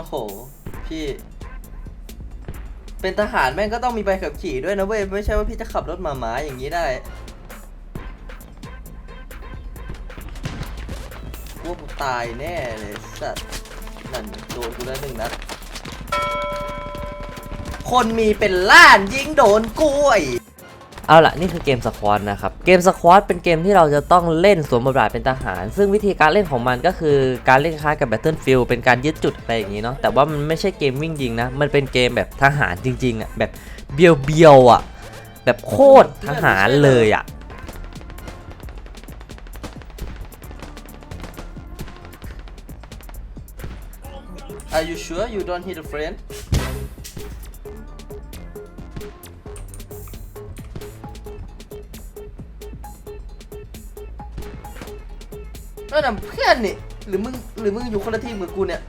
โอ้โห พี่ เป็นทหารแม่งก็ต้องมีใบขับขี่ด้วยนะเว้ย ไม่ใช่ว่าพี่จะขับรถหมาหมาอย่างนี้ได้พวกกูตายแน่เลยสัตว์นั่นโดนกูแล้วหนึ่งนัดคนมีเป็นล้านยิงโดนกล้วย เอาละนี่คือเกมสควอตนะครับ เกมสควอตเป็นเกมที่เราจะต้องเล่นสวมบทบาทเป็นทหาร ซึ่งวิธีการเล่นของมันก็คือการเล่นคล้ายกับ Battlefield เป็นการยึดจุดอะไรอย่างนี้เนาะแต่ว่ามันไม่ใช่เกมวิ่งยิงนะ มันเป็นเกมแบบทหารจริงๆอะแบบเบียวเบียวๆอะแบบโคตรทหารเลยอะ Are you sure you don't hit a friend นั่นน่ะเพื่อนนี่ หรือมึง หรือมึงอยู่คนละทีมกับกูเนี่ย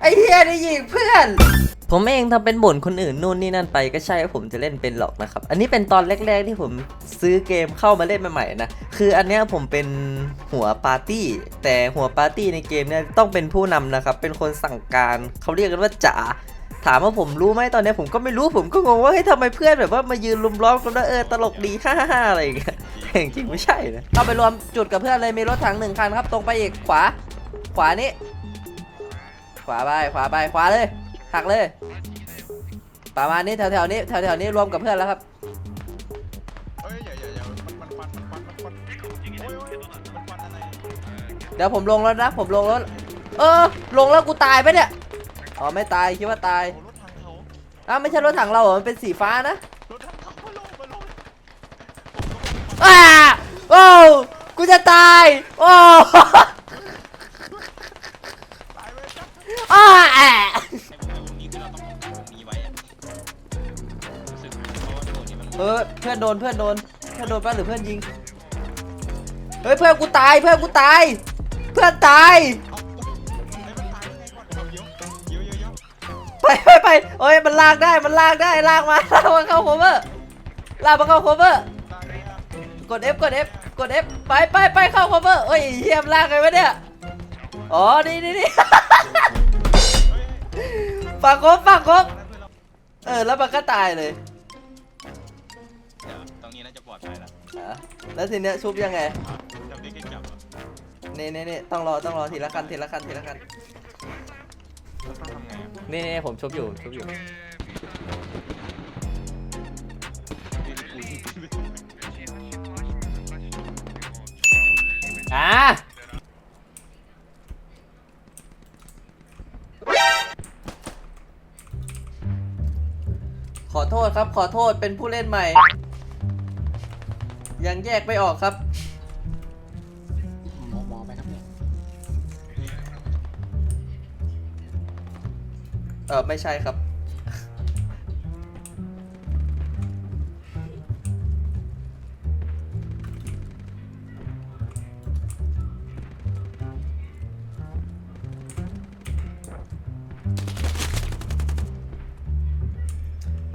ไอ้เฮียได้ยิงเพื่อน ผมเองทำเป็นบ่นคนอื่นนู่นนี่นั่นไปก็ใช่ว่าผมจะเล่นเป็นหรอกนะครับ อันนี้เป็นตอนแรกๆที่ผมซื้อเกมเข้ามาเล่นใหม่ๆนะ คืออันเนี้ยผมเป็นหัวปาร์ตี้ แต่หัวปาร์ตี้ในเกมเนี่ยต้องเป็นผู้นำนะครับ เป็นคนสั่งการ เขาเรียกกันว่าจ๋า ถามว่าผมรู้ไหมตอนนี้ผมก็ไม่รู้ผมก็งงว่าเฮ้ยทำไมเพื่อนแบบว่ามายืนลุมล้อมกันว่าเออตลกดีฮ่าๆอะไรอย่างเงี้ยจริงไม่ใช่นะเข้าไปรวมจุดกับเพื่อนเลยมีรถถังหนึ่งคันครับ ตรงไปอีกขวา ขวานี้ ขวาไปขวาไปขวาเลยหักเลยประมาณนี้แถวๆนี้แถวๆนี้รวมกับเพื่อนแล้วครับเฮ้ยอย่าอย่าอย่ามันมันฟันมันฟันมันฟันโอ้ยโอ้ยมันฟันอะไรเดี๋ยวผมลงรถนะผมลงรถเออ ลงแล้วกูตายไปเนี่ย อ๋อไม่ตายคิดว่าตายโอ้รถทางเขาอ้าวไม่ใช่รถถังเราเหรอมันเป็นสีฟ้านะรถทางเขามาลงมาลงอ้าโอ้กูจะตายโอ้ตายไปจับอ้าแอะเออเพื่อนโดนเพื่อนโดนเพื่อนโดนป่ะหรือเพื่อนยิงเฮ้ยเพื่อนกูตายเพื่อนกูตาย เพื่อนตาย ไปไปไปโอ้ยมันลากได้มันลากได้ลากมาลากมาเข้าโคเวอร์ลากมาเข้าโคเวอร์ตายเลยอะกด F กด F กด F ไปไปไปเข้าโคเวอร์โอ้ยเฮียมนลากไงวะเนี่ยอ๋อนี่นี่นี่เฮ้ยฝั่งครบฝั่งครบเพื่อนเราเออแล้วมันก็ตายเลยเดี๋ยวตรงนี้น่าจะปลอดภัยแล้วอะแล้วทีเนี้ยชุบยังไงจำได้แค่จับอะนี่นี่นี่ต้องรอต้องรอทีละขั้นทีละขั้นทีละขั้น แล้วต้องทำไงอะนี่ผมชุบอยู่ชุบอยู่อ่าขอโทษครับ ขอโทษเป็นผู้เล่นใหม่ ยังแยกไม่ออกครับ เออไม่ใช่ครับ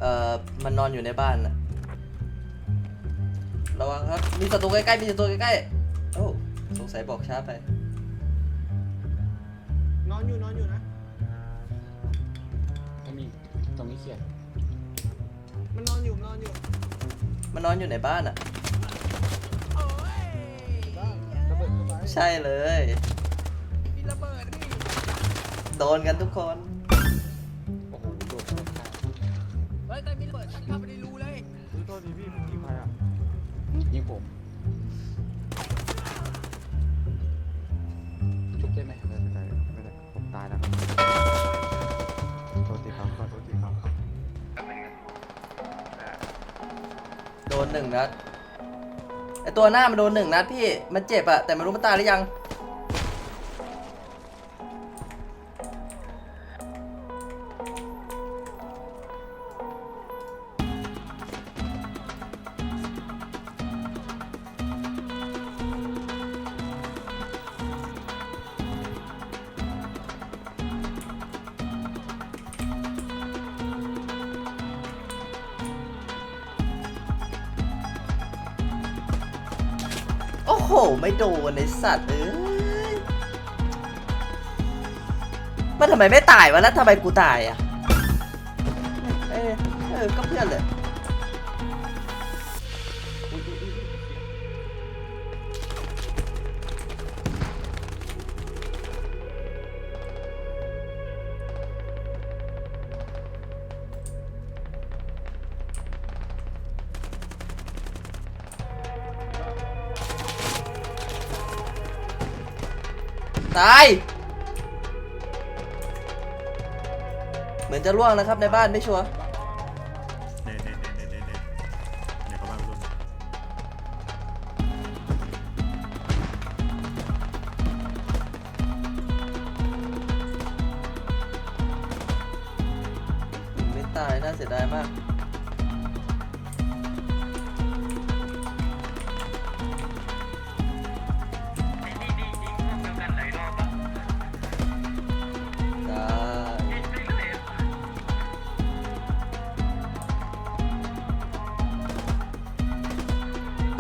เออมันนอนอยู่ในบ้านนะระวังครับ มีศัตรูใกล้ๆ มีศัตรูใกล้ๆ โอ้ สงสัยบอกช้าไป นอนอยู่นอนอยู่นะ เขียนมันนอนอยู่มันนอนอยู่มันนอนอยู่ในบ้านอะบ้านระเบิดเข้าไปใช่เลย มีระเบิดนี่โดนกันทุกคน โอ้โหโดนเข้าข้างเฮ้ยใครมีระเบิดชักเข้าไปในรูเลยอุ๊ยโทษทีพี่ผมยิงใครอะยิงผมชุบได้ไหมไม่เป็นไรไม่เป็นไรผมตายแล้วครับ นหนึ่งนัดไอตัวหน้ามันโดนหนึ่งนัดพี่ มันเจ็บอะแต่ไม่รู้มันตายหรือยัง โห ไม่โดนไอสัตว์เอ้ยมันทำไมไม่ตายวะแล้วทำไมกูตายอะ เออเออก็เพื่อนเลย ตาย เหมือนจะล่วงนะครับในบ้านไม่ชัวร์เน่เน่เน่เน่เน่เน่เข้าบ้านร่วมไม่ตายน่าเสียดายมาก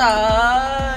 ตาย